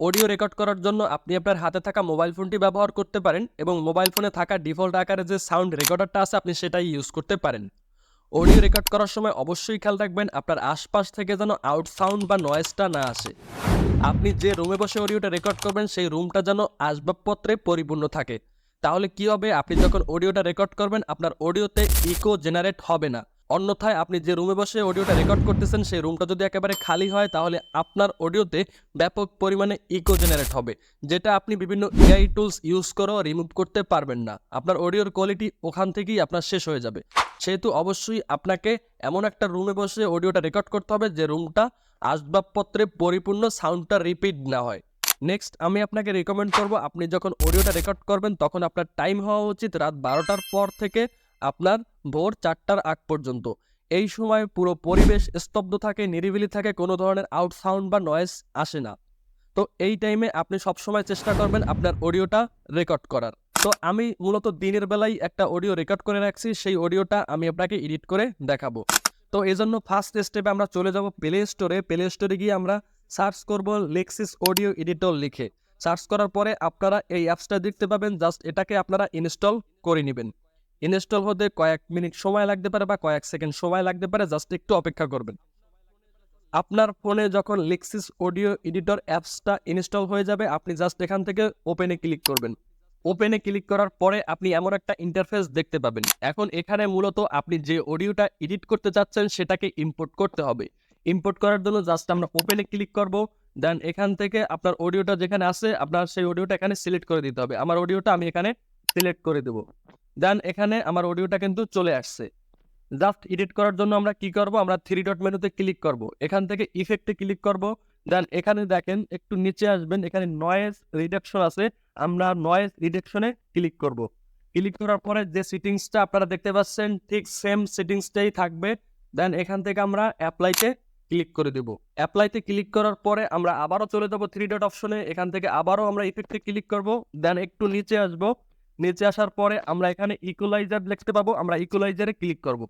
Audio record করার জন্য আপনি আপনার হাতে থাকা মোবাইল ফোনটি ব্যবহার করতে পারেন এবং মোবাইল ফোনে থাকা ডিফল্ট আকারে যে সাউন্ড রেকর্ডারটা আছে, আপনি সেটাই ইউজ করতে পারেন। অডিও রেকর্ড করার সময় অবশ্যই খেয়াল রাখবেন, আপনার আশপাশ থেকে যেন আউট সাউন্ড বা নয়েজটা না আসে। আপনি যে রুমে বসে অডিওটা রেকর্ড করবেন, সেই রুমটা যেন আসবাবপত্রে পরিপূর্ণ থাকে। তাহলে কি হবে? আপনি যখন অডিওটা রেকর্ড করবেন, আপনার অডিওতে ইকো জেনারেট হবে না। অন্যথায় আপনি যে রুমে বসে অডিওটা রেকর্ড করতেছেন, সেই রুমটা যদি একেবারে খালি হয়, তাহলে আপনার অডিওতে ব্যাপক পরিমাণে ইকো জেনারেট হবে, যেটা আপনি বিভিন্ন এআই টুলস ইউজ করেও রিমুভ করতে পারবেন না। আপনার অডিওর কোয়ালিটি ওখান থেকেই আপনার শেষ হয়ে যাবে। সেহেতু অবশ্যই আপনাকে এমন একটা রুমে বসে অডিওটা রেকর্ড করতে হবে, যে রুমটা আসবাবপত্রে পরিপূর্ণ সাউন্ডটা রিপিট না হয়। নেক্সট আমি আপনাকে রেকমেন্ড করব, আপনি যখন অডিওটা রেকর্ড করবেন, তখন আপনার টাইম হওয়া উচিত রাত বারোটার পর থেকে আপনার ভোর চারটার আগ পর্যন্ত। এই সময় পুরো পরিবেশ স্তব্ধ থাকে, নিরিবিলি থাকে, কোনো ধরনের আউট সাউন্ড বা নয়েজ আসে না। তো এই টাইমে আপনি সবসময় চেষ্টা করবেন আপনার অডিওটা রেকর্ড করার। তো আমি মূলত দিনের বেলায় একটা অডিও রেকর্ড করে রাখছি, সেই অডিওটা আমি আপনাকে এডিট করে দেখাবো। তো এই জন্য ফার্স্ট স্টেপে আমরা চলে যাব প্লে স্টোরে প্লে স্টোরে গিয়ে আমরা সার্চ করব লেক্সিস অডিও এডিটর লিখে। সার্চ করার পরে আপনারা এই অ্যাপসটা দেখতে পাবেন জাস্ট এটাকে আপনারা ইনস্টল করে নেবেন। ইনস্টল হতে কয়েক মিনিট সময় লাগতে পারে বা কয়েক সেকেন্ড সময় লাগতে পারে, জাস্ট একটু অপেক্ষা করবেন। আপনার ফোনে যখন লেক্সিস অডিও এডিটর অ্যাপসটা ইনস্টল হয়ে যাবে, আপনি জাস্ট এখান থেকে ওপেনে ক্লিক করবেন। ওপেনে ক্লিক করার পরে আপনি এমন একটা ইন্টারফেস দেখতে পাবেন। এখন এখানে মূলত আপনি যে অডিওটা এডিট করতে চাচ্ছেন, সেটাকে ইম্পোর্ট করতে হবে। ইম্পোর্ট করার জন্য জাস্ট আমরা ওপেনে ক্লিক করব দেন এখান থেকে আপনার অডিওটা যেখানে আছে, আপনার সেই অডিওটা এখানে সিলেক্ট করে দিতে হবে। আমার অডিওটা আমি এখানে সিলেক্ট করে দেবো। দেন এখানে আমার অডিওটা কিন্তু চলে আসছে। জাস্ট এডিট করার জন্য আমরা কি করব? আমরা থ্রি ডট মেনুতে ক্লিক করব। এখান থেকে ইফেক্টে ক্লিক করব। দেন এখানে দেখেন, একটু নিচে আসবেন, এখানে নয়েজ রিডাকশন আছে। আমরা নয়েজ রিডাকশনে ক্লিক করব। ক্লিক করার পরে যে সেটিংসটা আপনারা দেখতে পাচ্ছেন, ঠিক সেম সেটিংসটাই থাকবে। দেন এখান থেকে আমরা অ্যাপ্লাইতে ক্লিক করে দেব। অ্যাপ্লাইতে ক্লিক করার পরে আমরা আবারও চলে যাব থ্রি ডট অপশনে এখান থেকে আবারও আমরা ইফেক্টে ক্লিক করব। দেন একটু নিচে আসব। নিচে আসার পরে আমরা এখানে ইকুলাইজার দেখতে পাবো, আমরা ইকুলাইজারে ক্লিক করব।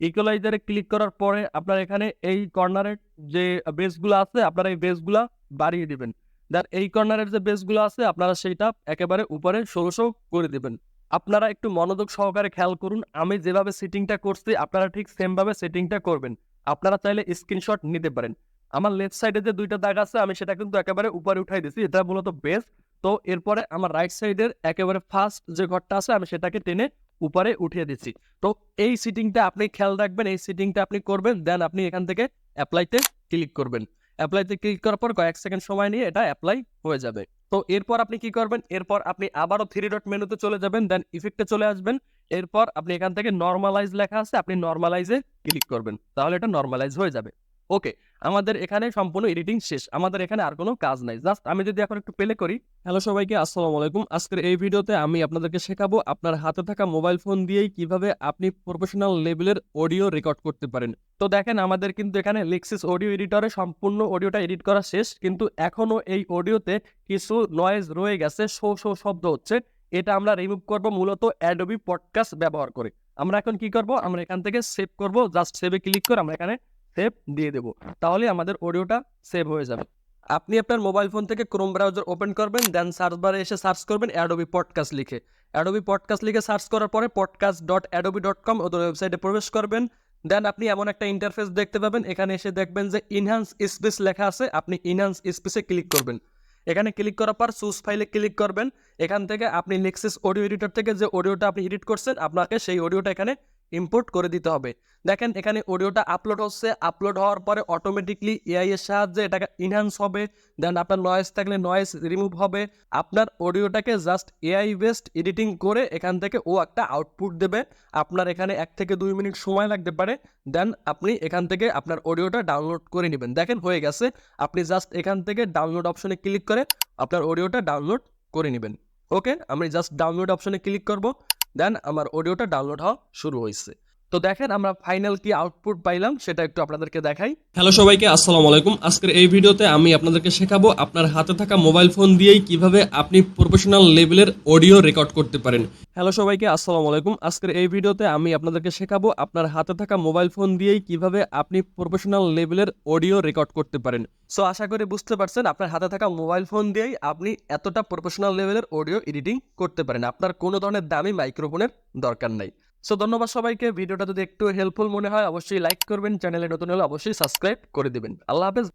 ইকুলাইজারে ক্লিক করার পরে আপনার এখানে এই কর্নারের যে বেসগুলো আছে, আপনারা এই বেসগুলা বাড়িয়ে দিবেন। দেন এই কর্নারের যে বেসগুলো আছে, আপনারা সেইটা একেবারে উপরে ষোলোশো করে দিবেন। আপনারা একটু মনোযোগ সহকারে খেয়াল করুন, আমি যেভাবে সেটিংটা করছি, আপনারা ঠিক সেমভাবে সেটিংটা করবেন। আপনারা চাইলে স্ক্রিনশট নিতে পারেন। আমার লেফট সাইডে যে দুইটা দাগ আছে, আমি সেটা কিন্তু একেবারে উপরে উঠাই দিছি, এটা মূলত বেস তো এরপরে আমার রাইট সাইডের একেবারে ফার্স্ট যে ঘরটা আছে, আমি সেটাকে টেনে উপরে উঠিয়ে দিচ্ছি। তো এই সিটিংটা আপনি খেয়াল রাখবেন, এই সিটিংটা আপনি করবেন দেন আপনি এখান থেকে অ্যাপ্লাইতে ক্লিক করবেন। অ্যাপ্লাইতে ক্লিক করার পর কয়েক সেকেন্ড সময় নিয়ে এটা অ্যাপ্লাই হয়ে যাবে। তো এরপর আপনি কি করবেন? এরপর আপনি আবারও থ্রি ডট মেনুতে চলে যাবেন দেন ইফেক্টে চলে আসবেন। এরপর আপনি এখান থেকে নর্মালাইজ লেখা আছে, আপনি নর্মালাইজে ক্লিক করবেন। তাহলে এটা নর্মালাইজ হয়ে যাবে। ওকে, আমাদের এখানে সম্পূর্ণ এডিটিং শেষ। আমাদের এখানে আর কোনো কাজ নাই। জাস্ট আমি যদি এখন একটু প্লে করি। হ্যালো সবাইকে, আসসালামু আলাইকুম। আজকের এই ভিডিওতে আমি আপনাদেরকে শেখাবো আপনার হাতে থাকা মোবাইল ফোন দিয়েই কীভাবে আপনি প্রফেশনাল লেভেলের অডিও রেকর্ড করতে পারেন। তো দেখেন, আমাদের কিন্তু এখানে লেক্সিস অডিও এডিটরে সম্পূর্ণ অডিওটা এডিট করা শেষ। কিন্তু এখনও এই অডিওতে কিছু নয়েজ রয়ে গেছে, শো শো শব্দ হচ্ছে। এটা আমরা রিমুভ করব মূলত অ্যাডোবি পডকাস্ট ব্যবহার করে। আমরা এখন কি করব? আমরা এখান থেকে সেভ করব। জাস্ট সেভে ক্লিক করে আমরা এখানে সেভ দিয়ে দেবো। তাহলে আমাদের অডিওটা সেভ হয়ে যাবে। আপনি আপনার মোবাইল ফোন থেকে ক্রোম ব্রাউজার ওপেন করবেন দেন সার্চ বারে এসে সার্চ করবেন অ্যাডোবি পডকাস্ট লিখে। অ্যাডোবি পডকাস্ট লিখে সার্চ করার পরে podcast dot Adobe dot com ওদের ওয়েবসাইটে প্রবেশ করবেন। দেন আপনি এমন একটা ইন্টারফেস দেখতে পাবেন, এখানে এসে দেখবেন যে ইনহান্স স্পেস লেখা আছে, আপনি ইনহান্স স্পেসে ক্লিক করবেন। এখানে ক্লিক করার পর সুস ফাইলে ক্লিক করবেন। এখান থেকে আপনি নেক্সিস অডিও এডিটর থেকে যে অডিওটা আপনি এডিট করছেন, আপনাকে সেই অডিওটা এখানে ইম্পোর্ট করে দিতে হবে। দেখেন, এখানে অডিওটা আপলোড হচ্ছে। আপলোড হওয়ার পরে অটোমেটিকলি এআই এর সাহায্যে এটাকে ইনহ্যান্স হবে। দেন আপনার নয়েজ থাকলে নয়েজ রিমুভ হবে। আপনার অডিওটাকে জাস্ট এআই বেসড এডিটিং করে এখান থেকে ও একটা আউটপুট দেবে। আপনার এখানে এক থেকে দুই মিনিট সময় লাগতে পারে। দেন আপনি এখান থেকে আপনার অডিওটা ডাউনলোড করে নেবেন। দেখেন, হয়ে গেছে। আপনি জাস্ট এখান থেকে ডাউনলোড অপশনে ক্লিক করে আপনার অডিওটা ডাউনলোড করে নেবেন। ওকে আমি জাস্ট ডাউনলোড অপশনে ক্লিক করব। দেন আমার অডিওটা ডাউনলোড হওয়া শুরু হয়েছে তো দেখেন, আমরা ফাইনাল কি আউটপুট পাইলাম সেটা একটু আপনাদেরকে দেখাই। হ্যালো সবাইকে, আসসালামু আলাইকুম। আজকের এই ভিডিওতে আমি আপনাদেরকে শেখাবো আপনার হাতে থাকা মোবাইল ফোন দিয়েই কীভাবে আপনি প্রফেশনাল লেভেলের অডিও রেকর্ড করতে পারেন। হ্যালো সবাইকে, আসসালামু আলাইকুম। আজকের এই ভিডিওতে আমি আপনাদেরকে শেখাবো আপনার হাতে থাকা মোবাইল ফোন দিয়েই কীভাবে আপনি প্রফেশনাল লেভেলের অডিও রেকর্ড করতে পারেন। সো আশা করি বুঝতে পারছেন, আপনার হাতে থাকা মোবাইল ফোন দিয়েই আপনি এতটা প্রফেশনাল লেভেলের অডিও এডিটিং করতে পারেন। আপনার কোনো ধরনের দামি মাইক্রোফোনের দরকার নাই। সো ধন্যবাদ সবাইকে। ভিডিওটা যদি একটু হেল্পফুল মনে হয়, অবশ্যই লাইক করবেন চ্যানেলে নতুন হলে অবশ্যই সাবস্ক্রাইব করে দেবেন। আল্লাহ হাফেজ।